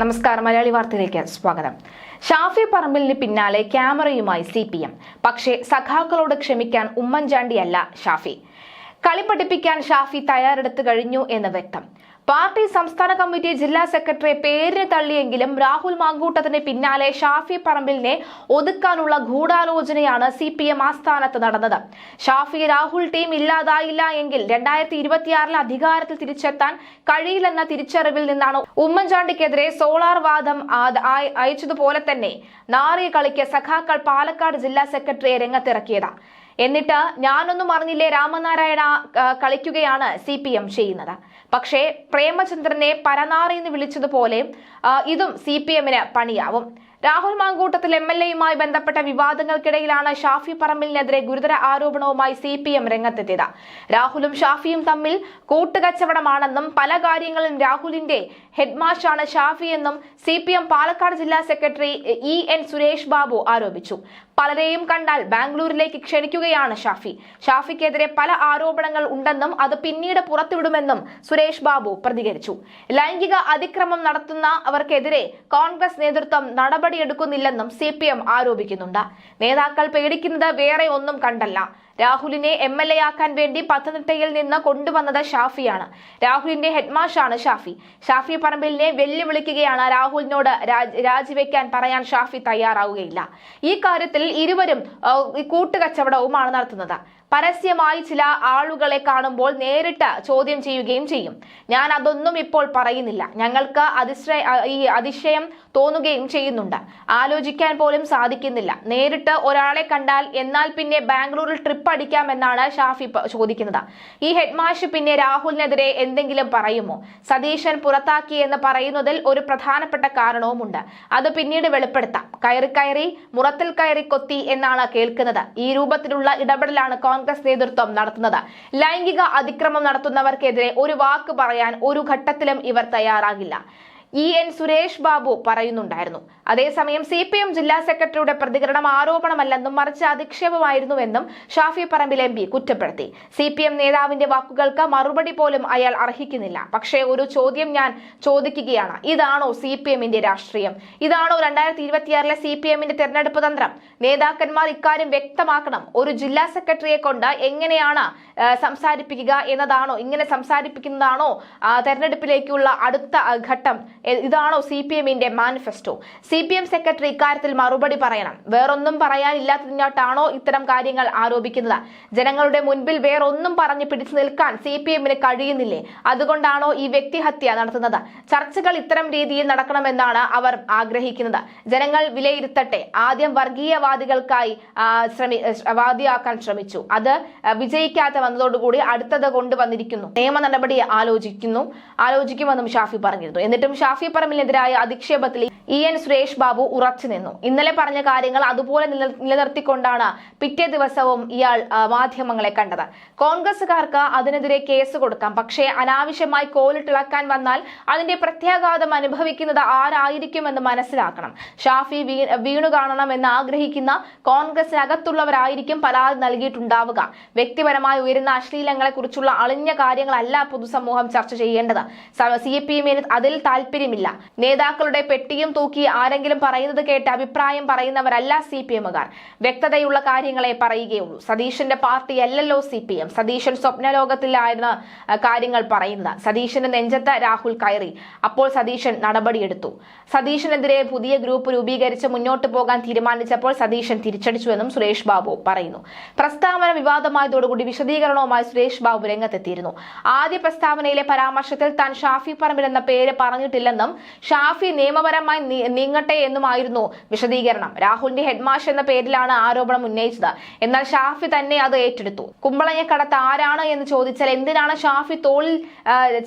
നമസ്കാരം മലയാളി വാർത്തയിലേക്ക് സ്വാഗതം. ഷാഫി പറമ്പിലിന് പിന്നാലെ ക്യാമറയുമായി സി പി എം. പക്ഷേ സഖാക്കളോട് ക്ഷമിക്കാൻ ഉമ്മൻചാണ്ടിയല്ല ഷാഫി. കളി പഠിപ്പിക്കാൻ ഷാഫി തയ്യാറെടുത്തു കഴിഞ്ഞു എന്ന് വ്യക്തം. പാർട്ടി സംസ്ഥാന കമ്മിറ്റി ജില്ലാ സെക്രട്ടറി പേരിന് തള്ളിയെങ്കിലും രാഹുൽ മാങ്കൂട്ടത്തിന് പിന്നാലെ ഷാഫി പറമ്പിലിനെ ഒതുക്കാനുള്ള ഗൂഢാലോചനയാണ് സി പി എം ആസ്ഥാനത്ത് നടന്നത്. ഷാഫി രാഹുൽ ടീം ഇല്ലാതായില്ല എങ്കിൽ രണ്ടായിരത്തി ഇരുപത്തിയാറിൽ അധികാരത്തിൽ തിരിച്ചെത്താൻ കഴിയില്ലെന്ന തിരിച്ചറിവിൽ നിന്നാണ് ഉമ്മൻചാണ്ടിക്കെതിരെ സോളാർ വാദം അയച്ചതുപോലെ തന്നെ നാറിയ കളിക്ക് സഖാക്കൾ പാലക്കാട് ജില്ലാ സെക്രട്ടറിയെ രംഗത്തിറക്കിയത്. എന്നിട്ട് ഞാനൊന്നും അറിഞ്ഞില്ലേ രാമനാരായണ കളിക്കുകയാണ് സി പി എം ചെയ്യുന്നത്. പക്ഷേ പ്രേമചന്ദ്രനെ പരനാറി എന്ന് വിളിച്ചതുപോലെ ഇതും സി പി എമ്മിന് പണിയാവും. രാഹുൽ മാങ്കൂട്ടത്തിൽ എം എൽ എയുമായി ബന്ധപ്പെട്ട വിവാദങ്ങൾക്കിടയിലാണ് ഷാഫി പറമ്പിലിനെതിരെ ഗുരുതര ആരോപണവുമായി സി പി എം രംഗത്തെത്തിയത്. രാഹുലും ഷാഫിയും തമ്മിൽ കൂട്ടുകച്ചവടമാണെന്നും പല കാര്യങ്ങളും രാഹുലിന്റെ ഹെഡ്മാഷാണ് ഷാഫി എന്നും സി പി എം പാലക്കാട് ജില്ലാ secretary E N Suresh Babu ആരോപിച്ചു. പലരെയും കണ്ടാൽ ബാംഗ്ലൂരിലേക്ക് ക്ഷണിക്കുകയാണ് ഷാഫി. ഷാഫിക്കെതിരെ പല ആരോപണങ്ങൾ ഉണ്ടെന്നും അത് പിന്നീട് പുറത്തുവിടുമെന്നും സുരേഷ് ബാബു പ്രതികരിച്ചു. ലൈംഗിക അതിക്രമം നടത്തുന്ന അവർക്കെതിരെ കോൺഗ്രസ് നേതൃത്വം നടപടിയെടുക്കുന്നില്ലെന്നും സി പി എം ആരോപിക്കുന്നുണ്ട്. നേതാക്കൾ പേടിക്കുന്നത് വേറെ ഒന്നും കണ്ടല്ല. രാഹുലിനെ എം എൽ എ ആക്കാൻ വേണ്ടി പത്തനംതിട്ടയിൽ നിന്ന് കൊണ്ടുവന്നത് ഷാഫിയാണ്. രാഹുലിന്റെ ഹെഡ്മാഷാണ് ഷാഫി. ഷാഫി പറമ്പിലിനെ വെല്ലുവിളിക്കുകയാണ് രാഹുലിനോട് രാജിവെക്കാൻ പറയാൻ ഷാഫി തയ്യാറാവുകയില്ല. ഈ കാര്യത്തിൽ ഇരുവരും കൂട്ടുകച്ചവടവുമാണ് നടത്തുന്നത്. പരസ്യമായി ചില ആളുകളെ കാണുമ്പോൾ നേരിട്ട് ചോദ്യം ചെയ്യുകയും ചെയ്യും. ഞാൻ അതൊന്നും ഇപ്പോൾ പറയുന്നില്ല. ഞങ്ങൾക്ക് അതിശ്രയ ഈ അതിശയം തോന്നുകയും ചെയ്യുന്നുണ്ട്. ആലോചിക്കാൻ പോലും സാധിക്കുന്നില്ല. നേരിട്ട് ഒരാളെ കണ്ടാൽ എന്നാൽ പിന്നെ ബാംഗ്ലൂരിൽ ട്രിപ്പ് അടിക്കാമെന്നാണ് ഷാഫി ചോദിക്കുന്നത്. ഈ ഹെഡ്മാഷ് പിന്നെ രാഹുലിനെതിരെ എന്തെങ്കിലും പറയുമോ? സതീശൻ പുറത്താക്കി എന്ന് പറയുന്നതിൽ ഒരു പ്രധാനപ്പെട്ട കാരണവുമുണ്ട്. അത് പിന്നീട് വെളിപ്പെടുത്താം. കയറി കയറി മുറത്തിൽ കയറി കൊത്തി എന്നാണ് കേൾക്കുന്നത്. ഈ രൂപത്തിലുള്ള ഇടപെടലാണ് കോൺഗ്രസ് നേതൃത്വം നടത്തുന്നത്. ലൈംഗിക അതിക്രമം നടത്തുന്നവർക്കെതിരെ ഒരു വാക്ക് പറയാൻ ഒരു ഘട്ടത്തിലും ഇവർ തയ്യാറാകില്ല. ഇ എൻ സുരേഷ് ബാബു പറയുന്നുണ്ടായിരുന്നു. അതേസമയം സി പി എം ജില്ലാ സെക്രട്ടറിയുടെ പ്രതികരണം ആരോപണമല്ലെന്നും മറിച്ച് അധിക്ഷേപമായിരുന്നുവെന്നും ഷാഫി പറമ്പിൽ എം പി കുറ്റപ്പെടുത്തി. സി പി എം നേതാവിന്റെ വാക്കുകൾക്ക് മറുപടി പോലും അയാൾ അർഹിക്കുന്നില്ല. പക്ഷേ ഒരു ചോദ്യം ഞാൻ ചോദിക്കുകയാണ്. ഇതാണോ സി പി എമ്മിന്റെ രാഷ്ട്രീയം? ഇതാണോ രണ്ടായിരത്തി ഇരുപത്തിയാറിലെ സി പി എമ്മിന്റെ തെരഞ്ഞെടുപ്പ് തന്ത്രം? നേതാക്കന്മാർ ഇക്കാര്യം വ്യക്തമാക്കണം. ഒരു ജില്ലാ സെക്രട്ടറിയെ കൊണ്ട് എങ്ങനെയാണ് സംസാരിപ്പിക്കുക എന്നതാണോ ഇങ്ങനെ സംസാരിപ്പിക്കുന്നതാണോ തെരഞ്ഞെടുപ്പിലേക്കുള്ള അടുത്ത ഘട്ടം ഇതാണോ സി പി എമ്മിന്റെ manifesto? C P M secretary ഇക്കാര്യത്തിൽ മറുപടി പറയണം. വേറൊന്നും പറയാനില്ലാത്തതിനോട്ടാണോ ഇത്തരം കാര്യങ്ങൾ ആരോപിക്കുന്നത്? ജനങ്ങളുടെ മുൻപിൽ വേറൊന്നും പറഞ്ഞ് പിടിച്ചു നിൽക്കാൻ സി പി എമ്മിന് കഴിയുന്നില്ലേ? അതുകൊണ്ടാണോ ഈ വ്യക്തിഹത്യ നടത്തുന്നത്? ചർച്ചകൾ ഇത്തരം രീതിയിൽ നടക്കണമെന്നാണ് അവർ ആഗ്രഹിക്കുന്നത്. ജനങ്ങൾ വിലയിരുത്തട്ടെ. ആദ്യം വർഗീയവാദികൾക്കായി ശ്രമി വാദിയാക്കാൻ ശ്രമിച്ചു. അത് വിജയിക്കാതെ വന്നതോടുകൂടി അടുത്തത് കൊണ്ടുവന്നിരിക്കുന്നു. നിയമ നടപടി ആലോചിക്കുന്നു. ആലോചിക്കുമെന്നും ഷാഫി പറഞ്ഞിരുന്നു. എന്നിട്ടും ഷാഫി പറമ്പിനെതിരായ അധിക്ഷേപത്തിൽ ഇ എൻ സുരേഷ് ബാബു ഉറച്ചു നിന്നു. ഇന്നലെ പറഞ്ഞ കാര്യങ്ങൾ അതുപോലെ നില- നിലനിർത്തിക്കൊണ്ടാണ് പിറ്റേ ദിവസവും ഇയാൾ മാധ്യമങ്ങളെ കണ്ടത്. കോൺഗ്രസുകാർക്ക് അതിനെതിരെ കേസ് കൊടുക്കാം. പക്ഷേ അനാവശ്യമായി കോലിട്ടിളക്കാൻ വന്നാൽ അതിന്റെ പ്രത്യാഘാതം അനുഭവിക്കുന്നത് ആരായിരിക്കുമെന്ന് മനസ്സിലാക്കണം. ഷാഫി വീണു കാണണമെന്ന് ആഗ്രഹിക്കുന്ന കോൺഗ്രസിനകത്തുള്ളവരായിരിക്കും പരാതി നൽകിയിട്ടുണ്ടാവുക. വ്യക്തിപരമായി ഉയരുന്ന അശ്ലീലങ്ങളെ കുറിച്ചുള്ള അളിഞ്ഞ കാര്യങ്ങളല്ല പൊതുസമൂഹം ചർച്ച ചെയ്യേണ്ടത്. സി പി എമ്മിന് അതിൽ താല്പര്യമില്ല. നേതാക്കളുടെ പെട്ടിയും തൂക്കി ആരെങ്കിലും പറയുന്നത് കേട്ട് അഭിപ്രായം പറയുന്നവരല്ല സി പി എമ്മുകാർ. വ്യക്തതയുള്ള കാര്യങ്ങളെ പറയുകയുള്ളൂ. സതീശന്റെ പാർട്ടി അല്ലല്ലോ സി പി എം. സതീശൻ സ്വപ്നലോകത്തിലായിരുന്ന കാര്യങ്ങൾ പറയുന്നത്. സതീശന്റെ നെഞ്ചത്ത് രാഹുൽ കയറി. അപ്പോൾ സതീശൻ നടപടിയെടുത്തു. സതീശനെതിരെ പുതിയ ഗ്രൂപ്പ് രൂപീകരിച്ച് മുന്നോട്ട് പോകാൻ തീരുമാനിച്ചപ്പോൾ സതീശൻ തിരിച്ചടിച്ചുവെന്നും സുരേഷ് ബാബു പറയുന്നു. പ്രസ്താവന വിവാദമായതോടുകൂടി വിശദീകരണവുമായി സുരേഷ് ബാബു രംഗത്തെത്തിയിരുന്നു. ആദ്യ പ്രസ്താവനയിലെ പരാമർശത്തിൽ താൻ ഷാഫി പറമ്പിൽ എന്ന പേര് പറഞ്ഞിട്ടില്ലെന്നും ഷാഫി നിയമപരമായി നീങ്ങട്ടെ എന്നുമായിരുന്നു വിശദീകരണം. രാഹുലിന്റെ ഹെഡ്മാഷ് എന്ന പേരിലാണ് ആരോപണം ഉന്നയിച്ചത്. എന്നാൽ ഷാഫി തന്നെ അത് ഏറ്റെടുത്തു. കുമ്പളങ്ങക്കടത്ത് ആരാണ് എന്ന് ചോദിച്ചാൽ എന്തിനാണ് ഷാഫി തോളിൽ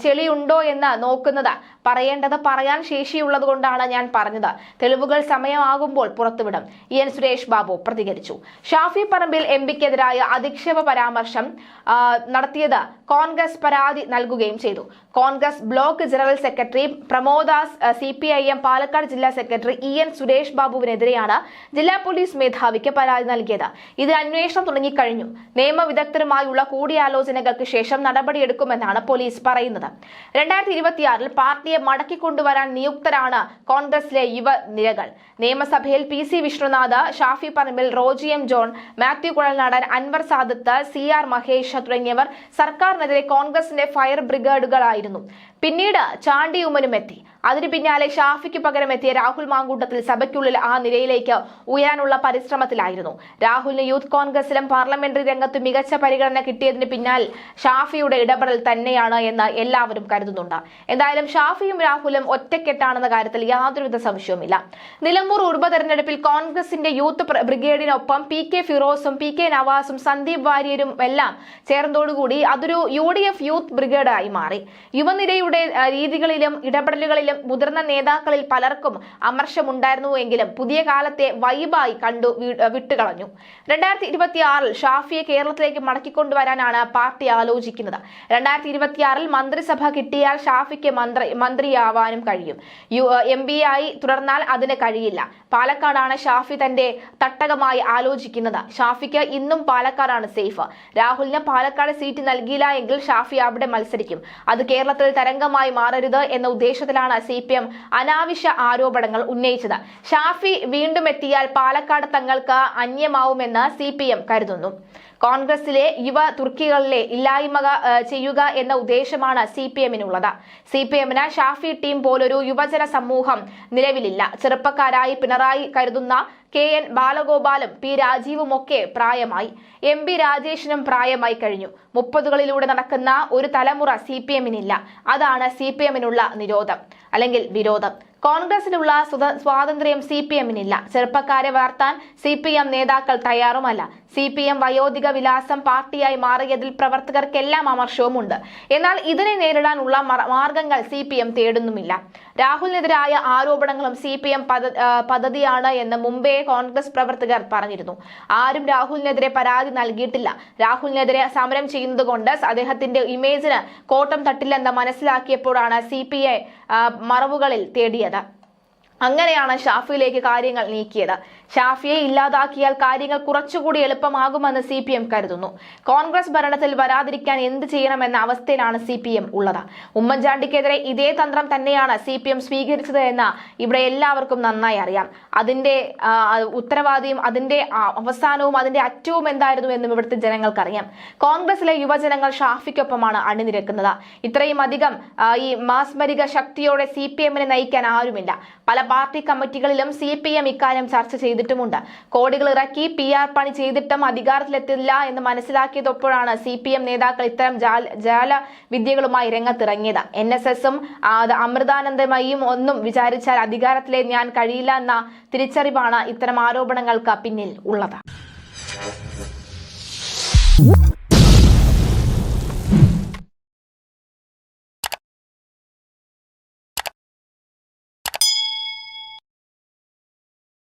ചെളിയുണ്ടോ എന്ന് നോക്കുന്നത്? പറയേണ്ടത് പറയാൻ ശേഷിയുള്ളത് കൊണ്ടാണ് ഞാൻ പറഞ്ഞത്. തെളിവുകൾ സമയമാകുമ്പോൾ പുറത്തുവിടും. ഇ എൻ സുരേഷ് ബാബു പ്രതികരിച്ചു. ഷാഫി പറമ്പിൽ എം പിക്കെതിരായ അധിക്ഷേപ പരാമർശം നടത്തിയത് കോൺഗ്രസ് പരാതി നൽകുകയും ചെയ്തു. Congress block general secretary promo Pramodas C P I M Palakkad ജില്ലാ സെക്രട്ടറി ഇ എൻ സുരേഷ് ബാബുവിനെതിരെയാണ് ജില്ലാ പോലീസ് മേധാവിക്ക് പരാതി നൽകിയത്. ഇത് അന്വേഷണം തുടങ്ങിക്കഴിഞ്ഞു. നിയമവിദഗ്ധരുമായുള്ള കൂടിയാലോചനകൾക്ക് ശേഷം നടപടിയെടുക്കുമെന്നാണ് പോലീസ് പറയുന്നത്. രണ്ടായിരത്തി ഇരുപത്തിയാറിൽ പാർട്ടിയെ മടക്കിക്കൊണ്ടുവരാൻ നിയുക്തരാണ് കോൺഗ്രസിലെ യുവനിരകൾ നിയമസഭയിൽ P C Vishnunath Shafi Parambil Roji M John Mathew Kuzhalnadan Anwar Sadath C R Mahesh തുടങ്ങിയവർ സർക്കാരിനെതിരെ കോൺഗ്രസിന്റെ ഫയർ ബ്രിഗേഡുകളായിരുന്നു. പിന്നീട് ചാണ്ടി ഉമ്മനും എത്തി അതിനു പിന്നാലെ ഷാഫിക്ക് പകരം എത്തിയ രാഹുൽ മാങ്കൂട്ടത്തിൽ സഭയ്ക്കുള്ളിൽ ആ നിലയിലേക്ക് ഉയരാനുള്ള പരിശ്രമത്തിലായിരുന്നു. രാഹുലിന് യൂത്ത് കോൺഗ്രസിലും പാർലമെന്ററി രംഗത്തും മികച്ച പരിഗണന കിട്ടിയതിന് പിന്നാൽ ഷാഫിയുടെ ഇടപെടൽ തന്നെയാണ് എന്ന് എല്ലാവരും കരുതുന്നുണ്ട്. എന്തായാലും ഷാഫിയും രാഹുലും ഒറ്റക്കെട്ടാണെന്ന കാര്യത്തിൽ യാതൊരുവിധ സംശയവുമില്ല. നിലമ്പൂർ ഉപതെരഞ്ഞെടുപ്പിൽ കോൺഗ്രസിന്റെ യൂത്ത് ബ്രിഗേഡിനൊപ്പം പി കെ ഫിറോസും പി കെ നവാസും സന്ദീപ് വാര്യരും എല്ലാം ചേർന്നതോടുകൂടി അതൊരു യു ഡി എഫ് യൂത്ത് ബ്രിഗേഡായി മാറി. യുവനിരയുടെ രീതികളിലും ഇടപെടലുകളിലും മുതിർന്ന നേതാക്കളിൽ പലർക്കും അമർഷമുണ്ടായിരുന്നുവെങ്കിലും പുതിയ കാലത്തെ വൈബായി കണ്ടു വിട്ടുകളഞ്ഞു. രണ്ടായിരത്തി ഇരുപത്തിയാറിൽ ഷാഫിയെ കേരളത്തിലേക്ക് മടക്കിക്കൊണ്ടുവരാനാണ് പാർട്ടി ആലോചിക്കുന്നത്. രണ്ടായിരത്തി ഇരുപത്തിയാറിൽ മന്ത്രിസഭ കിട്ടിയാൽ ഷാഫിക്ക് മന്ത്രി മന്ത്രിയാവാനും കഴിയും. യു എം പി ആയി തുടർന്നാൽ അതിന് കഴിയില്ല. പാലക്കാടാണ് ഷാഫി തന്റെ തട്ടകമായി ആലോചിക്കുന്നത്. ഷാഫിക്ക് ഇന്നും പാലക്കാടാണ് സേഫ്. രാഹുലിന് പാലക്കാട് സീറ്റ് നൽകിയില്ല എങ്കിൽ ഷാഫി അവിടെ മത്സരിക്കും. അത് കേരളത്തിൽ തരംഗമായി മാറരുത് എന്ന ഉദ്ദേശത്തിലാണ് സി പി എം അനാവശ്യ ആരോപണങ്ങൾ ഉന്നയിച്ചത്. ഷാഫി വീണ്ടും എത്തിയാൽ പാലക്കാട് തങ്ങൾക്ക് അന്യമാവുമെന്ന് സി പി എം കരുതുന്നു. കോൺഗ്രസിലെ യുവ തുർക്കികളിലെ ഇല്ലായ്മ ചെയ്യുക എന്ന ഉദ്ദേശമാണ് സി പി എമ്മിനുള്ളത്. സി പി എമ്മിന് ഷാഫി ടീം പോലൊരു യുവജന സമൂഹം നിലവിലില്ല. ചെറുപ്പക്കാരായി പിണറായി കരുതുന്ന കെ എൻ ബാലഗോപാലും പി രാജീവും ഒക്കെ പ്രായമായി. എം പി രാജേഷിനും പ്രായമായി കഴിഞ്ഞു. മുപ്പതുകളിലൂടെ നടക്കുന്ന ഒരു തലമുറ സി പി എമ്മിനില്ല. അതാണ് സി പി എമ്മിനുള്ള നിരോധം അല്ലെങ്കിൽ വിരോധം. കോൺഗ്രസിനുള്ള സ്വാതന്ത്ര്യം സി പി എമ്മിനില്ല. ചെറുപ്പക്കാരെ വളർത്താൻ സി പി എം നേതാക്കൾ തയ്യാറുമല്ല. സി പി എം വയോധിക വിലാസം പാർട്ടിയായി മാറിയതിൽ പ്രവർത്തകർക്കെല്ലാം അമർഷവുമുണ്ട്. എന്നാൽ ഇതിനെ നേരിടാനുള്ള മാർഗങ്ങൾ സി പി എം തേടുന്നുമില്ല. രാഹുലിനെതിരായ ആരോപണങ്ങളും സി പി എം പദ്ധതിയാണ് എന്ന് മുമ്പേ കോൺഗ്രസ് പ്രവർത്തകർ പറഞ്ഞിരുന്നു. ആരും രാഹുലിനെതിരെ പരാതി നൽകിയിട്ടില്ല. രാഹുലിനെതിരെ സമരം ചെയ്യുന്നത് കൊണ്ട് അദ്ദേഹത്തിന്റെ ഇമേജിന് കോട്ടം തട്ടില്ലെന്ന് മനസ്സിലാക്കിയപ്പോഴാണ് സി പി ഐ മറവുകളിൽ തേടിയത്. അങ്ങനെയാണ് ഷാഫിയിലേക്ക് കാര്യങ്ങൾ നീക്കിയത്. ഷാഫിയെ ഇല്ലാതാക്കിയാൽ കാര്യങ്ങൾ കുറച്ചുകൂടി എളുപ്പമാകുമെന്ന് സി പി എം കരുതുന്നു. കോൺഗ്രസ് ഭരണത്തിൽ വരാതിരിക്കാൻ എന്ത് ചെയ്യണമെന്ന അവസ്ഥയിലാണ് സി പി എം ഉള്ളത്. ഉമ്മൻചാണ്ടിക്കെതിരെ ഇതേ തന്ത്രം തന്നെയാണ് സി പി എം സ്വീകരിച്ചത് എന്ന് ഇവിടെ എല്ലാവർക്കും നന്നായി അറിയാം. അതിന്റെ ഉത്തരവാദിയും അതിന്റെ അവസാനവും അതിന്റെ അറ്റവും എന്തായിരുന്നു എന്നും ഇവിടുത്തെ ജനങ്ങൾക്കറിയാം. കോൺഗ്രസിലെ യുവജനങ്ങൾ ഷാഫിക്കൊപ്പമാണ് അണിനിരക്കുന്നത്. ഇത്രയും അധികം ഈ മാസ്മരിക ശക്തിയോടെ സി പി എമ്മിനെ നയിക്കാൻ ആരുമില്ല. പല പാർട്ടി കമ്മിറ്റികളിലും സി പി എം ഇക്കാര്യം ചർച്ച ചെയ്തിട്ടുമുണ്ട്. കോടികൾ ഇറക്കി പി ആർ പണി ചെയ്തിട്ടും അധികാരത്തിലെത്തില്ല എന്ന് മനസ്സിലാക്കിയതൊപ്പോഴാണ് സി പി എം നേതാക്കൾ ഇത്തരം ജാല വിദ്യകളുമായി രംഗത്തിറങ്ങിയത്. എൻ എസ് എസും അമൃതാനന്ദമയും ഒന്നും വിചാരിച്ചാൽ അധികാരത്തിലെ ഞാൻ കഴിയില്ല എന്ന തിരിച്ചറിവാണ് ഇത്തരം ആരോപണങ്ങൾക്ക് പിന്നിൽ ഉള്ളത്.